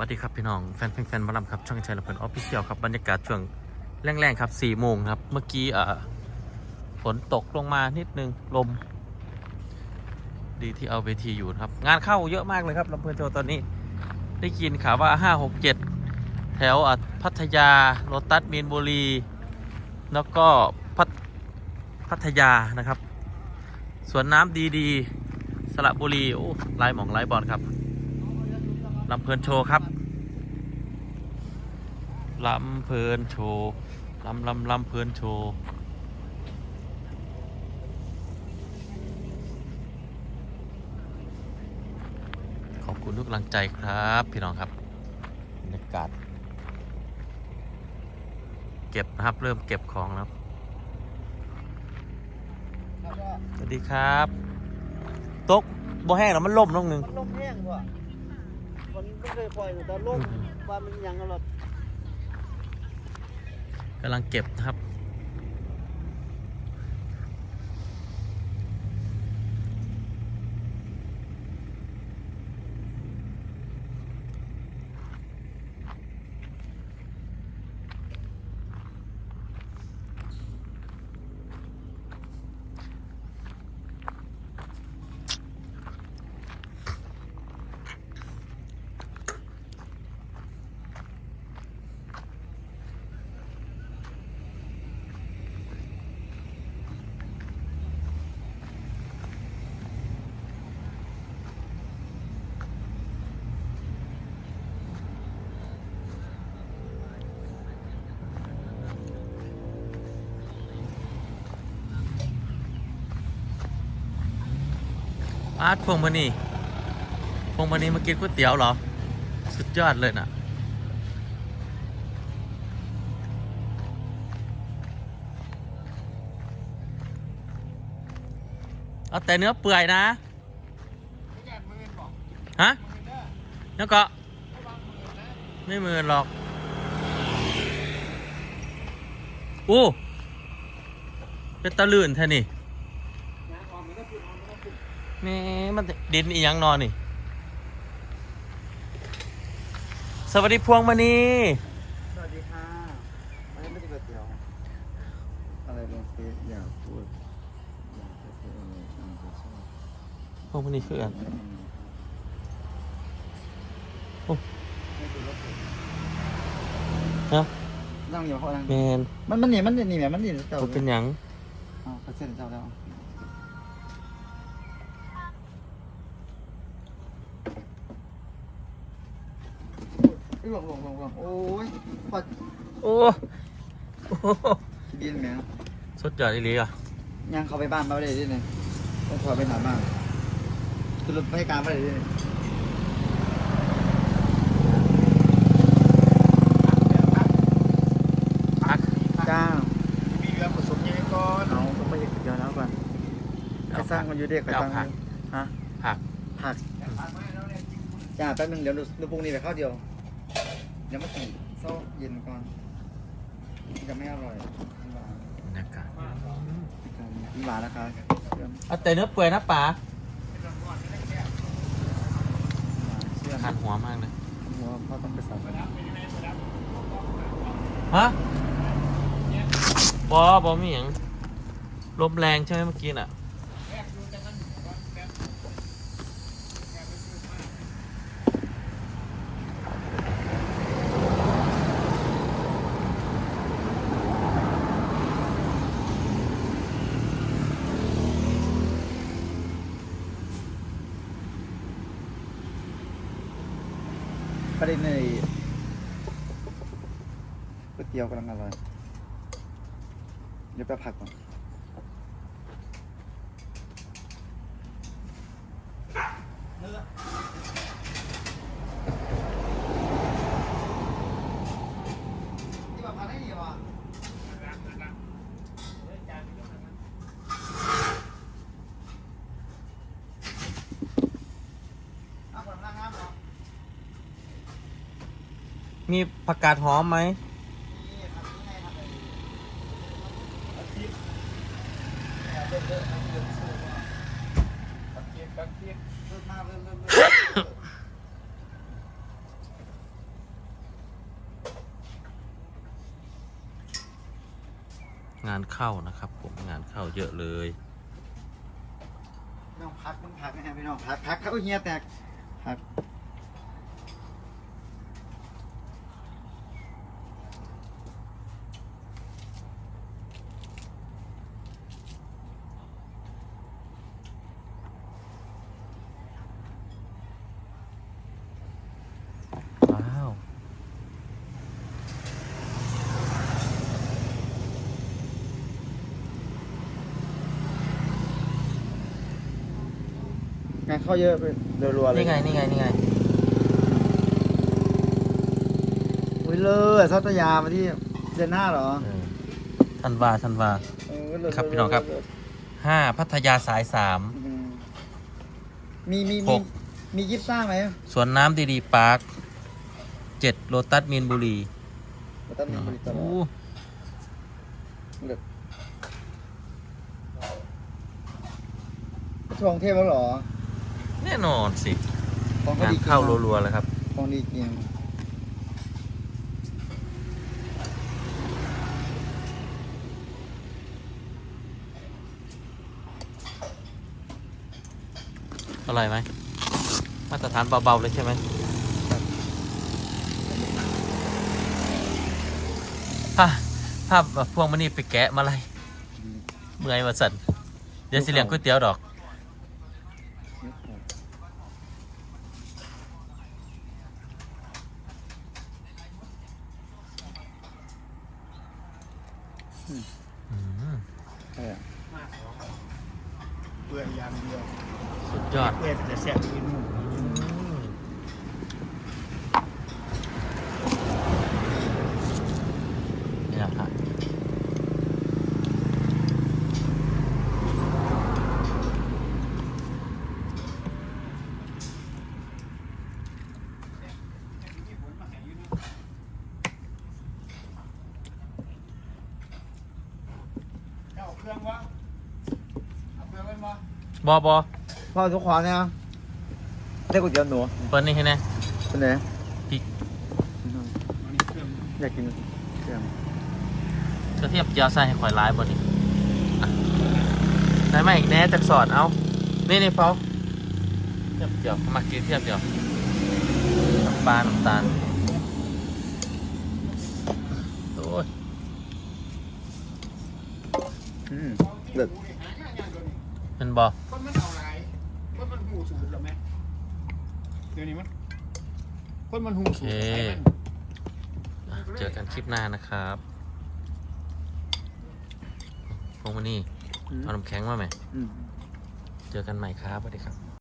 สวัสดีครับพี่น้องแฟนแฟนมาลำครับช่องชัยลำเพลินออฟฟิเชียลครับบรรยากาศช่วงแรงๆครับ4ี่โมงครับ เมื่อกี้เอ่อฝนตกลงมานิดนึงลม ดีที่เอาเวทีอยู่ครับ งานเข้าเยอะมากเลยครับลำเพลินโชว์ตอนนี้ได้ยินข่าวว่า 5 6 7 แถวอะพัทยาโรตัสมีนบุรี แล้วก็พัทพัทยานะครับสวนน้ำดีดีๆสระบุรีโอ้ลายหมองลายบอลครับ ลำเพลินโชว์ครับลำเพลินโชว์ลำลำลำเพลินโชว์ขอบคุณทุกกำลังใจครับพี่น้องครับบรรยากาศเก็บนะครับเริ่มเก็บของแล้วครับสวัสดีครับ ตกบ่แห้งแล้วมันล่มลงหนึ่ง มันลมแห้งว่ะ ฝนไม่เคยปล่อยแต่ลมอืมว่ามันยังอร่อยกำลังเก็บนะครับ อาร์ตพวงมณีพวงมณีมากินก๋วยเตี๋ยวเหรอ สุดยอดเลยน่ะเอาแต่เนื้อเปื่อยนะ ฮะแล้วก็ไม่มือหรอก อู้ เป็นตะลื่นแท่นี่ แม่มันดินอีหยังนอนนี่ สวัสดีพวงมณีสวัสดีค่ะอันนี้ไม่ใช่ก๋วยเตี๋ยวอะไรลงเฟซอย่าพูดอย่าพูดอะไรตามใจชอบพวงมณีคืออันโอ้ไม่ดูรถผมฮะนั่งอยู่เขานั่งแมนมันมันหนีมันหนีแหมมันหนีเจ้าบ่เป็นหยังอ๋อเขาเส้นเจ้าแล้ว หลวงหลวงหลวงหลวงโอ้ยพอโอ้โอ้โหดินแหมสุดยอดอีหลีอะยังเขาไปบ้านมาได้ด้วยเนี่ยต้องขอไปหาบ้านคือรถไปให้การมาได้ด้วยเนี่ยพักจ้ามีเรือผสมยังไงก่อนเอาต้องไปเก็บเดี๋ยวแล้วก่อนไปสร้างมันอยู่เด็กไปเอาสร้างผัมักนฮะผักผักจ้าแป๊บนึงเดี๋ยวดูดูปรุงนี่ไปข้าวเดียว เดี๋ยวมาตีโซ่เย็นก่อนจะไม่อร่อยบรรยากาศมีหวานนะคะเชื่อมเอาแต่เนื้อเปื่อยนะป๋าเชื่อมคันหัวมากเลยหัวพ่อต้องไปสั่งกันฮะบอบอมีหยังลมแรงใช่ไหมเมื่อกี้น่ะ ประเด็นในก๋วยเตี๋ยวกำลังอร่อยเดี๋ยวไปผักก่อน มีผักกาดหอมไหมงานเข้านะครับผมงานเข้าเยอะเลยน้องพักน้องพักนะฮะพี่น้องพักพักเขาเฮียแตกพัก งานเข้าเยอะไปรัวๆเลยนี่ไงนี่ไงนี่ไงอุ้ยเลิศซัตยามาที่เดือนหน้าเหรอเออธันวาธันวา เออเลิศครับพี่น้องครับเลิศห้าพัทยาสายสาม อืมมีมีหมีก มียิปซ่าไหมสวนน้ำดีดีปาร์คเจ็ดโลตัสมีนบุรีเราต้องมีบริษัทโอ้เลิศช่วงเทพแล้วเหรอ แน่นอนสิของงานดีจริงเข้านะรัวๆเลยครับ ของดีจริงอร่อยไหม มาตรฐานเบาๆเลยใช่ไหมภาพภาพพวงมันนี่ไปแกะมาอะไรเมื่อยมาสั่นเดี๋ยวสิเลี้ยงก๋วยเตี๋ยวดอก อืม ใช่อะ เปื่อยอย่างเดียว สุดยอดเปื่อยแต่แซ่บกินหมู นี่แหละครับ เอาเครื่องวะเอาเครื่องไว้มา บอบอพ่อทุกความเนี่ยได้ก๋วยเตี๋ยวหนูเปิ้ลนี่ให้แน่เป็นไงพริกอันนี้เครื่องอยากกินเครื่องกระเทียมเจียวใส่ให้ข่อยร้ายบนนี้อะได้ไหมอีกแน่จากสอดเอานี่นี่เปาเทียมเจียวมากินเทียมเจียวน้ำปลาน้ำตาลโอ้ยอืมเลิศหาง่ายๆตัวนี้เป็นบอ หูสูงหรือไหมเดี๋ยวนี้มันคนมันหูสูงไอ้มันเจอกันคลิปหน้านะครับพวงมานี่อืม เอาน้ำแข็งมาไหม อืม เจอกันใหม่ครับสวัสดีครับ